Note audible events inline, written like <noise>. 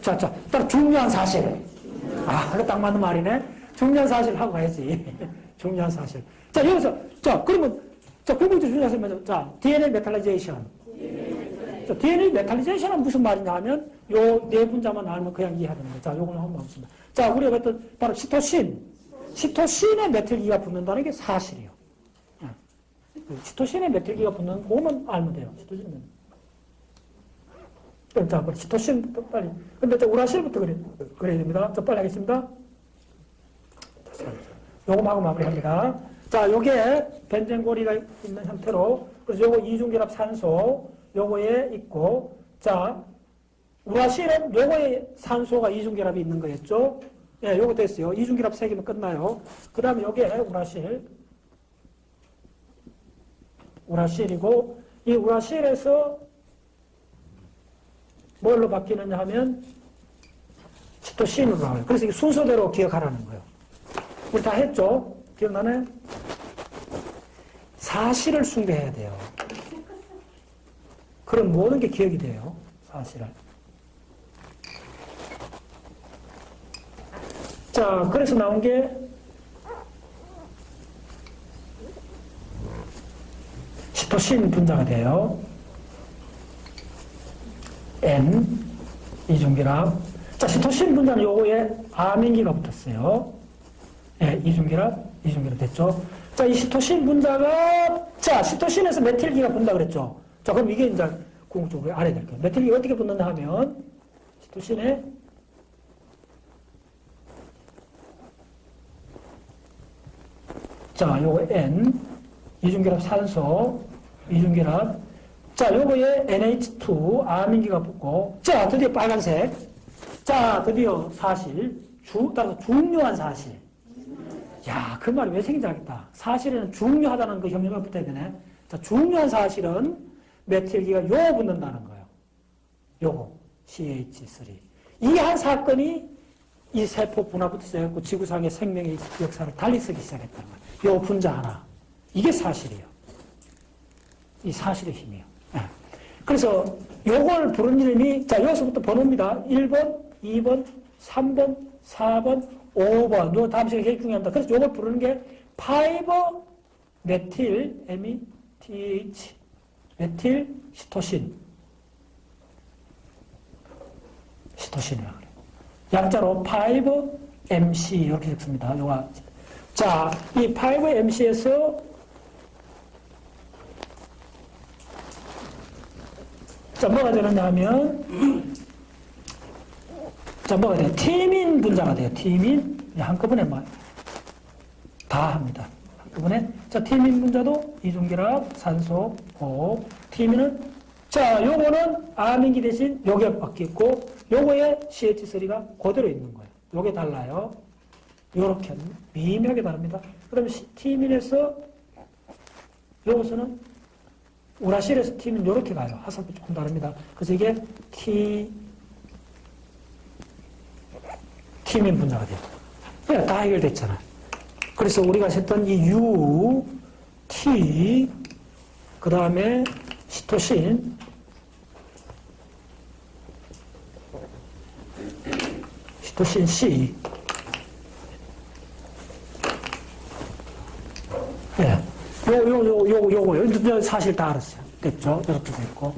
자, 자, 따라 중요한 사실. 아, 그거 딱 맞는 말이네. 중요한 사실 하고 가야지. <laughs> 중요한 사실. 자, 여기서, 자, 그러면, 자, 궁극적 중요한 사실 자, DNA 메탈리제이션. 자, DNA 메탈리제이션은 무슨 말이냐 하면, 요 네 분자만 알면 그냥 이해하는 거예요. 자, 요걸 한번 보겠습니다. 자, 우리가 봤던, 바로 시토신. 시토신에 메틸기가 붙는다는 게 사실이에요. 예. 시토신에 메틸기가 붙는 그것만 알면 돼요. 시토신은. 자, 그럼 시토신부터 빨리. 근데 저 우라실부터 그래, 그래야 됩니다. 저 빨리 하겠습니다. 요거하고 마무리합니다. 자, 요게 벤젠고리가 있는 형태로, 그래서 요거 이중결합 산소, 요거에 있고, 자, 우라실은 요거에 산소가 이중결합이 있는 거였죠? 예, 요거 됐어요. 이중결합 세 개면 끝나요. 그 다음에 요게 우라실. 우라실이고, 이 우라실에서 뭘로 바뀌느냐 하면 시토신으로 나와요. 그래서 이 순서대로 기억하라는 거예요. 우리 다 했죠? 기억나네? 사실을 숭배해야 돼요. 그럼 모든 게 기억이 돼요. 사실을. 자, 그래서 나온 게 시토신 분자가 돼요. N 이중결합. 자, 시토신 분자는 요거에 아민기가 붙었어요. 예, 이중결합, 이중결합 됐죠. 자, 이 시토신 분자가 자, 시토신에서 메틸기가 붙는다 그랬죠. 자, 그럼 이게 이제 궁극적으로 알아야 될 거예요. 메틸기가 어떻게 붙는다 하면 시토신에 자, 요거 N 이중결합 산소 이중결합 자, 요거에 NH2 아민기가 붙고, 자, 드디어 빨간색. 자, 드디어 사실. 주, 따라서 중요한 사실. 야, 그 말이 왜 생긴지 알겠다. 사실에는 중요하다는 그 형용사가 붙어야 되네. 자, 중요한 사실은 메틸기가 요 붙는다는 거예요. 요거. CH3. 이 한 사건이 이 세포 분화부터 시작했고 지구상의 생명의 역사를 달리 쓰기 시작했다는 거예요. 요 분자 하나. 이게 사실이에요. 이 사실의 힘이에요. 예. 그래서 요걸 부른 이름이 자 여기서부터 번호입니다. 1번, 2번, 3번, 4번, 5번. 요 다음 시간에 굉장히 중요합니다. 그래서 요걸 부르는 게 파이버 메틸 METH 메틸 시토신 시토신이라고 그래요. 약자로 5MC 이렇게 적습니다. 요가 자, 이 5MC에서 자, 뭐가 되느냐 하면, 자, 뭐가 돼요? 티민 분자가 돼요. 티민. 한꺼번에 뭐, 다 합니다. 한꺼번에. 자, 티민 분자도 이중결합, 산소, 오. 티민은, 자, 요거는 아민기 대신 요게 바뀌었고, 요거에 CH3가 그대로 있는 거예요. 요게 달라요. 요렇게 미묘하게 다릅니다. 그럼 티민에서, 요것은 우라실에서 T는 이렇게 가요. 화살표 조금 다릅니다. 그래서 이게 T, T면 분자가 돼요. 네, 다 해결됐잖아. 그래서 우리가 했던 이 U, T, 그 다음에 시토신, 시토신 C, 예. 요, 요, 요, 사실 다 알았어요. 됐죠? 이렇게 됐고.